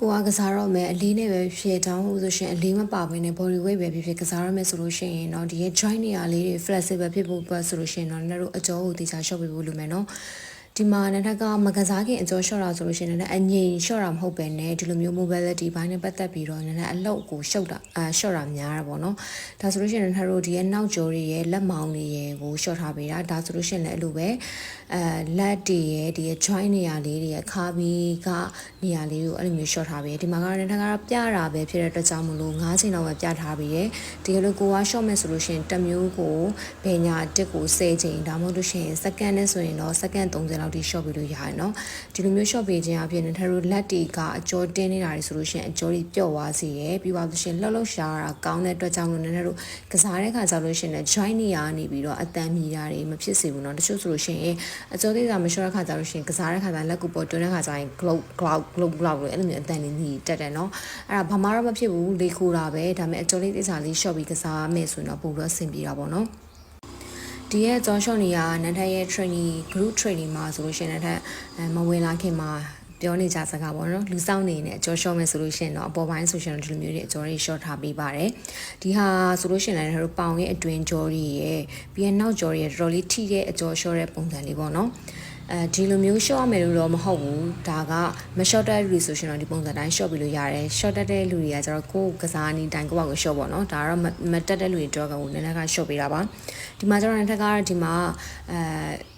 ကိုကကစားတော့မယ်အလေးနဲ့ပဲဖြစ်တောင်းလို့ဆိုရှင်အလေးမပါဘဲနဲ့ body weight ပဲဖြစ်ဖြစ်ကစားရမယ်ဆိုလို့ရှိရင်တော့ဒီရဲ့ joint နေရာလေးတွေ flexible ဖြစ်ဖို့ပဲဆိုလို့ရှိရင်တော့လည်းတို့အကျော်ကိုတေချာရှော့ပေးဖို့လိုမယ်နော် ဒီမှာနထက်ကမကစားခင်အကျော်လျှော့တာဆိုလို့ရှိရင်လည်းအငြိမ်လျှော့တာမဟုတ်ပဲねဒီလိုမျိုး mobility ဘိုင်းနဲ့ပတ်သက်ပြီးတော့နည်းနည်းအလောက်ကိုရှုပ်တာအာလျှော့တာများတာပေါ့နော်ဒါဆိုလို့ရှိရင်နထတို့ဒီရဲ့နောက်ကျော်တွေရဲ့လက်မောင်းတွေရဲ့ကိုလျှော့ထားပေးတာဒါဆိုလို့ရှိရင်လည်းအဲ့လိုပဲအဲလက်တွေရဲ့ဒီရဲ့ joint နေရာလေးတွေရဲ့ခါဘီကနေရာလေးကိုအဲ့လိုမျိုးလျှော့ထားပေးတယ်ဒီမှာကတော့နထကတော့ပြတာပဲဖြစ်တဲ့အတွက်ကြောင့်မလို့9ချိန်လောက်ပဲပြထားပေးတယ်ဒီလိုကိုကလျှော့မယ်ဆိုလို့ရှိရင်တစ်မျိုးကိုဘယ်ညာတစ်ကို10ချိန်ဒါမှမဟုတ်လို့ရှိရင်စက္ကန့်နဲ့ဆိုရင်တော့စက္ကန့်30လောက်ထိလျှော့ပေးလို့ရတယ်နော်ဒီလိုမျိုး short ပေးခြင်းအပြင်နဲ့ထရိုလက်တီကအကျော်တင်းနေတာတွေဆိုလို့ရှိရင်အကျော်တွေပျော့သွားစေရယ်ပြီးပါလို့ရှိရင်လှုပ်လှုပ်ရှားတာကောင်းတဲ့အတွက်ကြောင့်လို့နည်းနည်းတို့ကစားတဲ့ခါကျလို့ရှိရင် join နေရနေပြီးတော့အတန်မြည်တာတွေမဖြစ်စေဘူးเนาะတချို့ဆိုလို့ရှိရင်အကျော်သေးတာမလျှော့တဲ့ခါကျလို့ရှိရင်ကစားတဲ့ခါကျလက်ကူပေါ်တွန်းတဲ့ခါကျရင် glow glow glow glow လို့အဲ့လိုမျိုးအတန်လေးညီတက်တယ်เนาะအဲ့ဒါဘာမှတော့မဖြစ်ဘူးလေခိုးတာပဲဒါပေမဲ့အကျော်လေးသေးစာလေး short ပြီးကစားမယ်ဆိုရင်တော့ပိုပြီးတော့အဆင်ပြေတာပေါ့เนาะ ဒီရဲ့ဇော်ရှော့နေရနန်ထက်ရဲ့ training group training မှာဆိုလို့ရှိရင်နန်ထက်မဝင်လာခင်မှာပြောနေကြစကားပေါ့နော်လူဆောင်နေနဲ့အကျော်ရှော့မယ်ဆိုလို့ရှိရင်တော့အပေါ်ပိုင်းဆိုရှင်ဒီလိုမျိုးတွေအကျော်တွေရှော့ထားပေးပါတယ်ဒီဟာဆိုလို့ရှိရင်လည်းတို့ပေါင်ရဲ့အတွင်ကျော်တွေရဲ့ပြီးရင်နောက်ကျော်တွေရဲ့တော်တော်လေးထိတဲ့အကျော်ရှော့တဲ့ပုံစံလေးပေါ့နော် အဲဒီလိုမျိုး short ရမယ်လို့တော့မဟုတ်ဘူးဒါကမ short တဲ့လူတွေဆိုရှင်တော့ဒီပုံစံတိုင်း short ပြီးလို့ရတယ် short တက်တဲ့လူတွေကကျတော့ကိုယ်ကစားနေတိုင်းကိုယ့်ဘာကို short ပေါ့နော်ဒါကတော့မတက်တဲ့လူတွေတော့ကိုနည်းနည်းက short ပေးတာပါဒီမှာကျတော့တစ်ခါကတော့ဒီမှာအဲ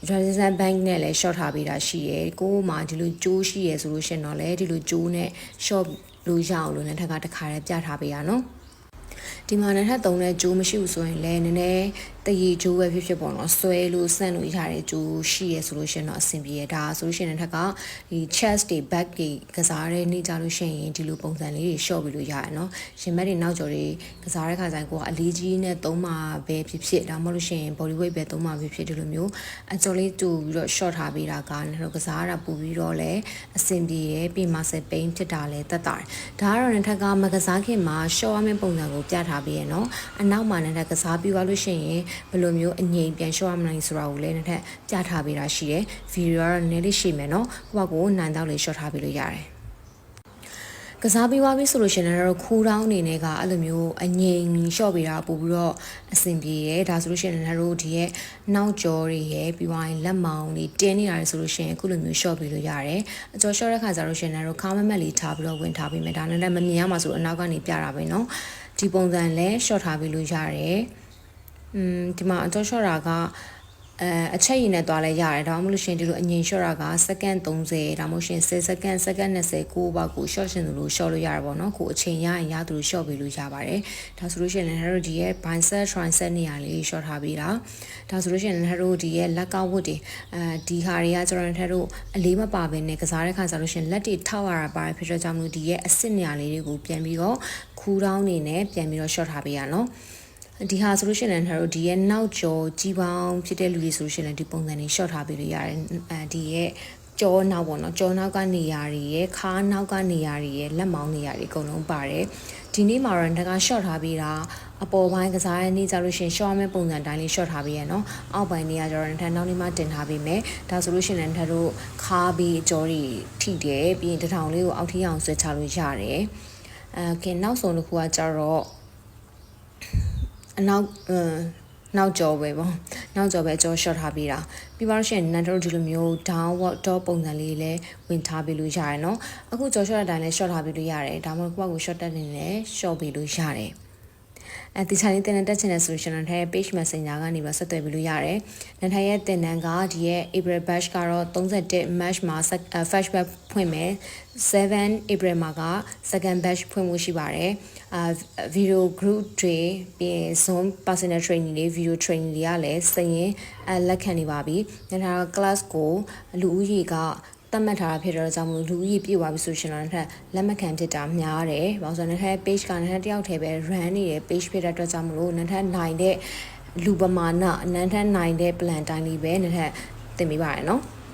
Raisin Bank နဲ့လည်း short ထားပေးတာရှိရယ်ကိုယ်မှာဒီလိုကြိုးရှိရယ်ဆိုလို့ရှင်တော့လေဒီလိုကြိုးနဲ့ short လို့ရအောင်လို့လည်းတစ်ခါတစ်ခါတည်းပြထားပေးရနော် ဒီမှာနဲ့ထပ်သုံးတဲ့ဂျိုးမရှိဘူးဆိုရင်လည်းနည်းနည်းတရီဂျိုးပဲဖြစ်ဖြစ်ပေါ့နော်ဆွဲလို့ဆန့်လို့ရတဲ့ဂျိုးရှိရဆိုလို့ရှိရင်တော့အဆင်ပြေရဒါဆိုလို့ရှိရင်ထက်ကဒီ chest တွေ back တွေကစားတဲ့နေ့ကြလို့ရှိရင်ဒီလိုပုံစံလေးတွေ short ပြီးလို့ရတယ်နော်ရှင်မက်တွေနောက်ကျော်တွေကစားတဲ့ခါကျရင်ကိုကအလေးကြီးနဲ့သုံးမှာပဲဖြစ်ဖြစ်ဒါမှမဟုတ်လို့ရှိရင် body weight ပဲသုံးမှာဖြစ်ဖြစ်ဒီလိုမျိုးအကျော်လေးတူပြီးတော့ short ထားပေးတာကလည်းတော့ကစားရတာပူပြီးတော့လည်းအဆင်ပြေရပြီး muscle pain ဖြစ်တာလည်းတက်တာဒါကတော့နဲ့ထက်ကမကစားခင်မှာ short ရမယ့်ပုံစံကိုပြထားပေးရနော်အနောက်မှာနဲ့ထက်ကစားပြီးသွားလို့ရှိရင်ဘယ်လိုမျိုးအငြိမ်ပြန် short ရမလဲဆိုတာကိုလည်းနဲ့ထက်ပြထားပေးတာရှိတယ်ဗီဒီယိုကတော့နည်းလေးရှိမယ်နော်ကိုယ့်ဘကိုနိုင်တော့လေး short ထားပေးလို့ရတယ်ကစားပြီးသွားပြီဆိုလို့ရှိရင်တော့ခူးတောင်းအနေနဲ့ကအဲ့လိုမျိုးအငိမ်လျှော့ပေးတာပို့ပြီးတော့အဆင်ပြေရဲဒါဆိုလို့ရှိရင်လည်းတို့ဒီရဲ့နောက်ကျော်တွေရဲ့ပြီးသွားရင်လက်မောင်းတွေတင်းနေတာဆိုလို့ရှိရင်အခုလိုမျိုးလျှော့ပေးလို့ရတယ်အကျော်လျှော့တဲ့ခါကျတော့ရှင်လည်းတို့ခါမမက်လေးထားပြီးတော့ဝင်ထားပေးမယ်ဒါနဲ့လည်းမမြင်ရမှာဆိုအနောက်ကနေပြတာပဲเนาะ ဒီပုံစံလဲ short ထားပေးလို့ရတယ်อืมဒီမှာအကျော် short တာက အဲအချက်ရည်နဲ့သွားလဲရတယ်ဒါမှမဟုတ်လို့ရှင်ဒီလိုအငြိမ် short တာကစက္ကန့်30ဒါမှမဟုတ်ရှင်10စက္ကန့်စက္ကန့်20ကိုပါကို short ရှင်လို့ short လို့ရတယ်ပေါ့နော်ကိုအချိန်ရရင်ရသူလို့ short ပေးလို့ရပါတယ်ဒါဆိုလို့ရှင်လည်းတို့ဒီရဲ့ bicep tricep နေရာလေး short ထားပေးတာဒါဆိုလို့ရှင်လည်းတို့ဒီရဲ့လက်ကဝတ်တွေအဲဒီဟာတွေကကျွန်တော်တို့အလေးမပါဘဲနဲ့ကစားတဲ့ခါကျလို့ရှင်လက်တွေထောက်ရတာပါတယ်ဖြစ်တော့ကြောင့်မလို့ဒီရဲ့အစ်စ်နေရာလေးတွေကိုပြန်ပြီးတော့ခူးတောင်းနေနဲ့ပြန်ပြီးတော့ short ထားပေးရနော် ဒီဟာဆိုလို့ရှိရင်လည်းတို့ဒီရဲ့နောက်ကျော်ကြီးပေါင်းဖြစ်တဲ့လူတွေဆိုလို့ရှိရင်လည်းဒီပုံစံတွေ short ထားပေးလို့ရတယ်အဲဒီရဲ့ကြောနောက်ပေါ့နော်ကြောနောက်ကနေရာတွေရဲ့ခါနောက်ကနေရာတွေရဲ့လက်မောင်းနေရာတွေအကုန်လုံးပါတယ်ဒီနေ့မှာတော့တက short ထားပေးတာအပေါ်ပိုင်းကစားရနေကြလို့ရှင် short မဲ့ပုံစံတိုင်းလေး short ထားပေးရနော်အောက်ပိုင်းနေရာကျတော့ထန်နောက်လေးမှတင်ထားပေးမယ်ဒါဆိုလို့ရှင်လည်းထပ်တို့ခါပြီးအကျော်တွေထိတယ်ပြီးရင်တထောင်လေးကိုအောက်ထိအောင်ဆွဲချလို့ရတယ်အဲခင်နောက်ဆုံးတစ်ခုကကျတော့ အနောက်အင်းနောက်ကျော်ပဲပေါ့နောက်ကျော်ပဲကျော် short ထားပြီးတာပြီးပါတော့ရှင်နန်တို့ဒီလိုမျိုး downward dot ပုံစံလေးလည်းဝင်ထားပြီးလို့ရတယ်เนาะအခုကျော် short တဲ့အတိုင်းလည်း short ထားပြီးလို့ရတယ်ဒါမှမဟုတ်ကိုယ့်ကို short တက်နေလည်း short ပြီးလို့ရတယ် အဲဒီချာလေးတင်တဲ့တက်ချင်တဲ့ solution နဲ့ page messenger ကနေပါဆက်သွယ်ပြီးလို့ရတယ်။နန်ထိုင်ရဲ့တင်နန်းကဒီရဲ့ April batch ကတော့31 match မှာ first batch ဖွင့်မယ်7 April မှာက second batch ဖွင့်ဖို့ရှိပါတယ်။အာ video group တွေပြီးရင် Zoom personal training တွေ video training တွေကလည်းစရင်လက်ခံနေပါပြီ။ဒါက class ကိုလူဦးရေက တတ်မှတ်ထားတာဖြစ်တော့ကြောင့်မလို့လူကြီးပြည့်သွားပြီဆိုရှင်တော့တစ်လက်မခံဖြစ်တာများတယ်။ဘာလို့ဆိုတော့တစ် page ကတစ်တယောက်တည်းပဲ run နေတဲ့ page ဖြစ်တဲ့အတွက်ကြောင့်မလို့တစ်နိုင်တဲ့လူပမာဏနန်းထက်နိုင်တဲ့ plan တိုင်းလေးပဲတစ်တင်ပေးပါရနော်။